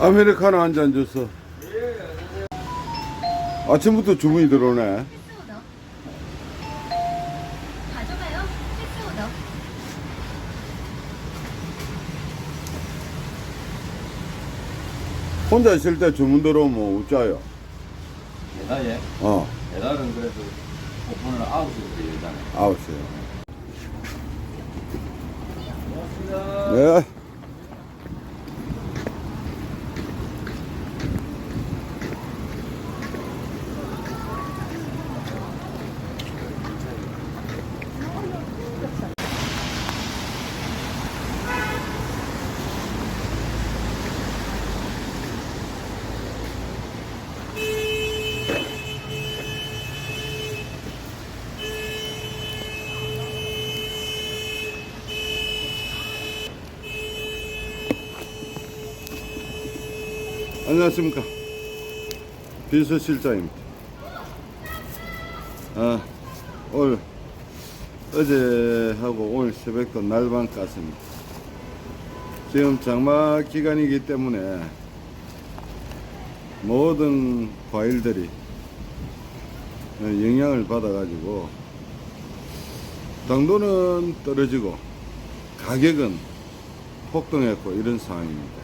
아메리카노 한 잔 줬어. 아침부터 주문이 들어오네. 혼자 있을 때 주문 들어오면 웃자요. 배달에 어, 배달은 그래도 오픈을 9시부터 열잖아요. 아홉 시요. 고맙습니다. 네. 안녕하십니까. 비서실장입니다. 아, 오늘, 어제하고 오늘 새벽도 날밤 깠습니다. 지금 장마 기간이기 때문에 모든 과일들이 영향을 받아 가지고 당도는 떨어지고 가격은 폭등했고 이런 상황입니다.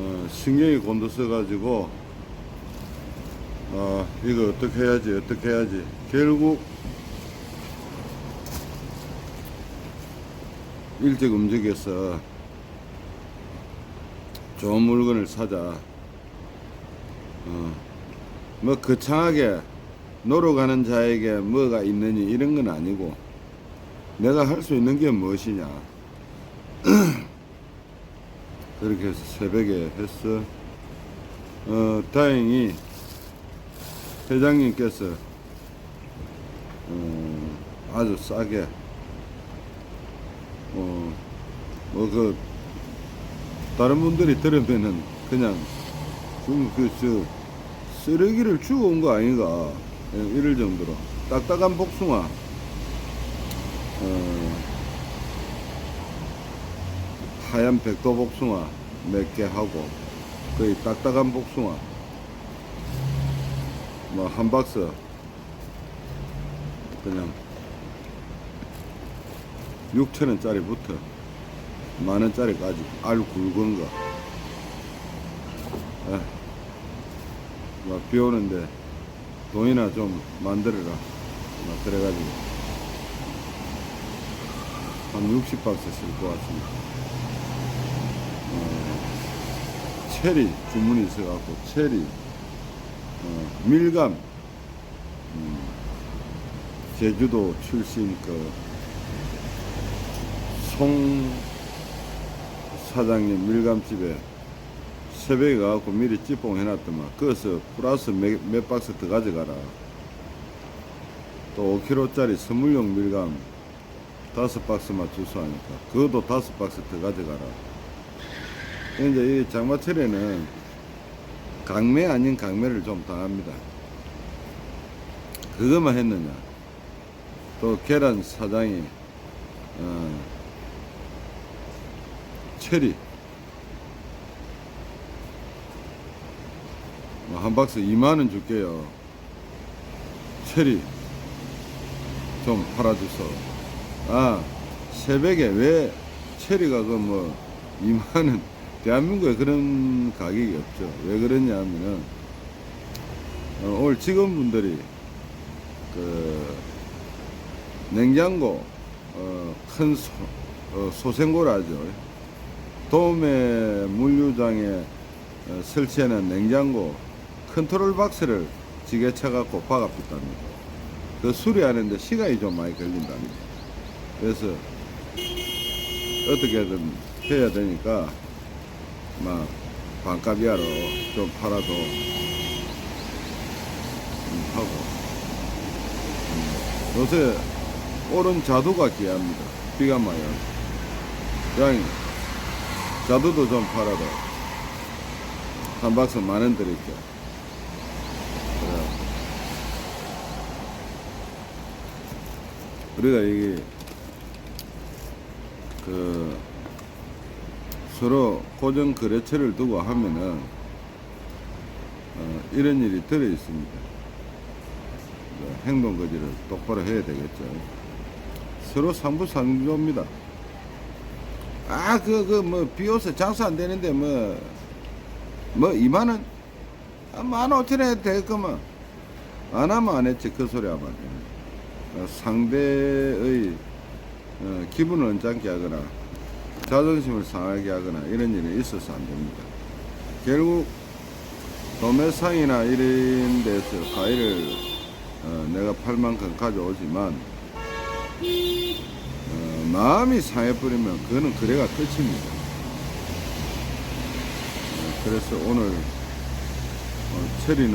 어, 신경이 곤두서 가지고 어, 이거 어떻게 해야지 어떻게 해야지. 결국 일찍 움직여서 좋은 물건을 사자. 어, 뭐 거창하게 노력하는 자에게 뭐가 있느니 이런 건 아니고 내가 할 수 있는 게 무엇이냐 그렇게 해서 새벽에 했어. 어, 다행히 회장님께서 어, 아주 싸게 어, 뭐그 다른 분들이 들으면은 그냥 좀그저 쓰레기를 주워 온거 아닌가 예, 이럴 정도로 딱딱한 복숭아 어, 하얀 백도 복숭아 몇 개 하고 거의 딱딱한 복숭아. 뭐 한 박스. 그냥 6천원짜리부터 만원짜리까지 알 굵은 거. 에, 뭐, 비 오는데 돈이나 좀 만들어라. 뭐 그래가지고. 한 60박스 쓸 것 같습니다 어, 체리 주문이 있어갖고 체리 어, 밀감 음, 제주도 출신 그송 사장님 밀감집에 새벽에 가갖고 미리 찌뽕 해놨더만. 그래서 플러스 몇, 몇 박스 더 가져가라. 또 5kg짜리 선물용 밀감 다섯 박스만 주소하니까 그것도 다섯 박스 더 가져가라 이제 이 장마철에는 강매 아닌 강매를 좀 당합니다. 그것만 했느냐. 또 계란 사장이 어, 체리 뭐한 박스 2만원 줄게요. 체리 좀 팔아주소. 아 새벽에 왜 체리가 그 뭐 2만원 대한민국에 그런 가격이 없죠. 왜 그러냐 하면은, 어, 오늘 직원분들이, 그, 냉장고, 어, 큰 소, 어, 소생고라죠. 도매 물류장에 어, 설치해놓은 냉장고 컨트롤 박스를 지게차 갖고 박아붙답니다. 그 수리하는데 시간이 좀 많이 걸린답니다. 그래서 어떻게든 해야 되니까 막 반값 이하로 좀 팔아도 음, 하고. 음, 요새 오른 자두가 귀합니다. 비가 많이 와서. 자두도 좀 팔아도 한 박스 만 원 드릴게요. 그래. 우리가 이게 그 서로 고정 거래처를 두고 하면은 어, 이런 일이 들어 있습니다. 네, 행동 거지를 똑바로 해야 되겠죠. 서로 상부상조입니다. 아, 그, 그, 뭐, 비오서 장사 안 되는데, 뭐, 뭐, 2만원? 아, 만 오천 원 해도 되겠구만. 안 하면 안 했지, 그 소리 하면. 어, 상대의 어, 기분을 언짢게 하거나, 자존심을 상하게 하거나, 이런 일이 있어서 안 됩니다. 결국, 도매상이나 이런 데서 과일을 어, 내가 팔 만큼 가져오지만, 어, 마음이 상해버리면 그거는 거래가 끝입니다. 어, 그래서 오늘 어, 체리는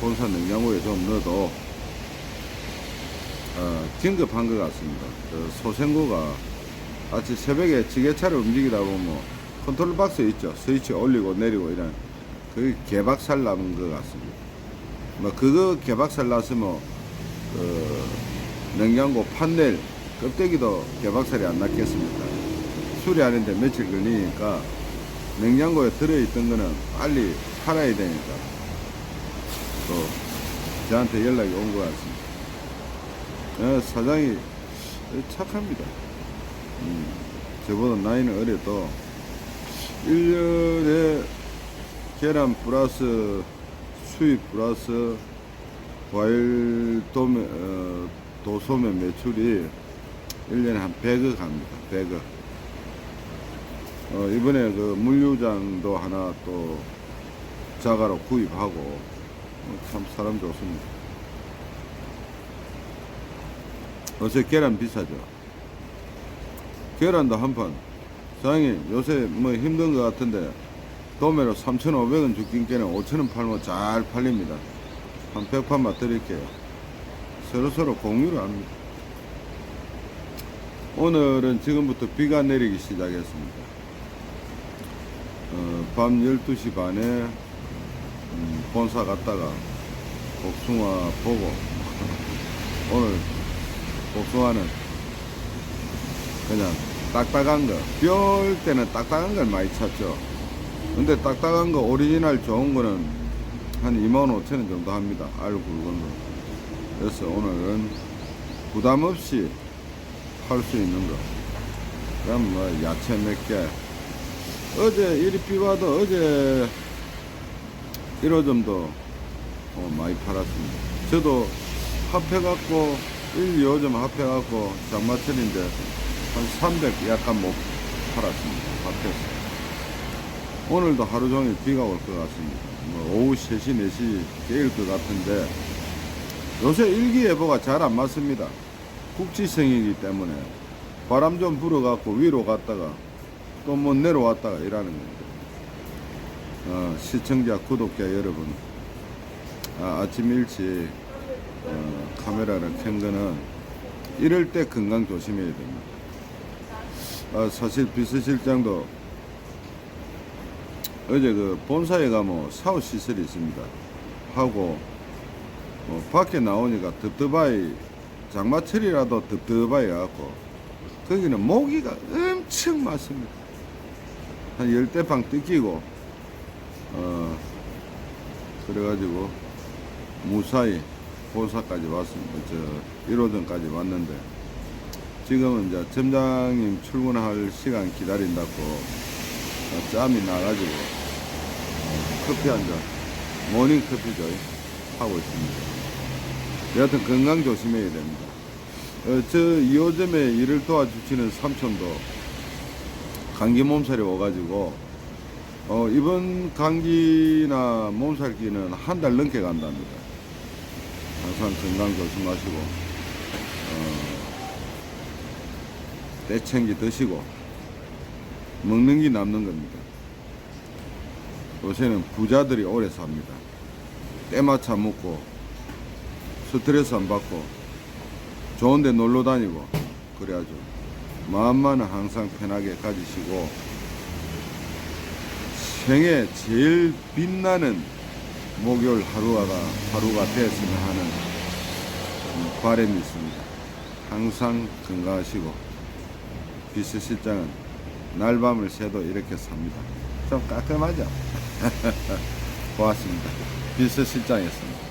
본사 냉장고에 좀 넣어도 어, 긴급한 것 같습니다. 그 소생고가 아침 새벽에 지게차를 움직이다 보면 컨트롤 박스 있죠. 스위치 올리고 내리고 이런 그 개박살 남은 것 같습니다. 뭐 그거 개박살 났으면 그 냉장고 판넬 껍데기도 개박살이 안 났겠습니까? 수리하는데 며칠 걸리니까 냉장고에 들어있던 거는 빨리 팔아야 되니까 또 저한테 연락이 온 것 같습니다. 어, 사장이 착합니다. 음, 저보다 나이는 어려도 1년에 계란 플러스 수입 플러스 과일 도매, 어, 도소매 매출이 1년에 한 100억 합니다. 100억. 어, 이번에 그 물류장도 하나 또 자가로 구입하고 어, 참 사람 좋습니다. 요새 계란 비싸죠. 계란도 한 판. 사장님 요새 뭐 힘든 것 같은데 도매로 3,500원 죽긴 깨는 5,000원 팔면 잘 팔립니다. 한 100판만 드릴게요. 서로서로 공유를 합니다. 오늘은 지금부터 비가 내리기 시작했습니다. 어, 밤 12시 반에 음, 본사 갔다가 복숭아 보고 오늘 복숭아는 그냥 딱딱한 거, 비 올 때는 딱딱한 걸 많이 찾죠. 근데 딱딱한 거 오리지널 좋은 거는 한 2만 5천 원 정도 합니다. 알 굵은 거. 그래서 오늘은 부담 없이 팔 수 있는 거. 그럼 뭐 야채 몇 개. 어제 이리 비 와도 어제 1호점도 어, 많이 팔았습니다. 저도 합해갖고 1, 2호점 합해갖고 장마철인데 한 300 약간 못 팔았습니다. 합해서. 오늘도 하루 종일 비가 올 것 같습니다. 뭐 오후 3시, 4시 깨일 것 같은데 요새 일기예보가 잘 안 맞습니다. 국지성이기 때문에 바람 좀 불어갖고 위로 갔다가 또뭐 내려왔다가 이라는 겁니다. 어, 시청자, 구독자 여러분, 아, 아침 일찍 어, 카메라를 켠 거는 이럴 때 건강 조심해야 됩니다. 아, 사실 비서실장도 어제 그 본사에 가면 샤워 시설이 있습니다. 하고 뭐 밖에 나오니까 덥덥하이 장마철이라도 덥덥하이 갖고 거기는 모기가 엄청 많습니다. 한 열대방 뜯기고 어 그래가지고 무사히 본사까지 왔습니다. 저 1호점까지 왔는데 지금은 이제 점장님 출근할 시간 기다린다고 어, 짬이 나가지고 어, 커피 한 잔, 모닝 커피죠 하고 있습니다. 여하튼 건강 조심해야 됩니다. 어, 저 2호점에 일을 도와주시는 삼촌도 감기 몸살이 와가지고 어, 이번 감기나 몸살기는 한 달 넘게 간답니다. 항상 건강 조심하시고 어, 떼챙기 드시고 먹는 게 남는 겁니다. 요새는 부자들이 오래 삽니다. 때마차 먹고 스트레스 안 받고 좋은데 놀러 다니고 그래야죠. 마음만은 항상 편하게 가지시고 생애 제일 빛나는 목요일 하루가 하루가 되었으면 하는 바람이 있습니다. 항상 건강하시고 비서실장은 날밤을 새도 이렇게 삽니다. 좀 깔끔하죠? 고맙습니다. 비서실장이었습니다.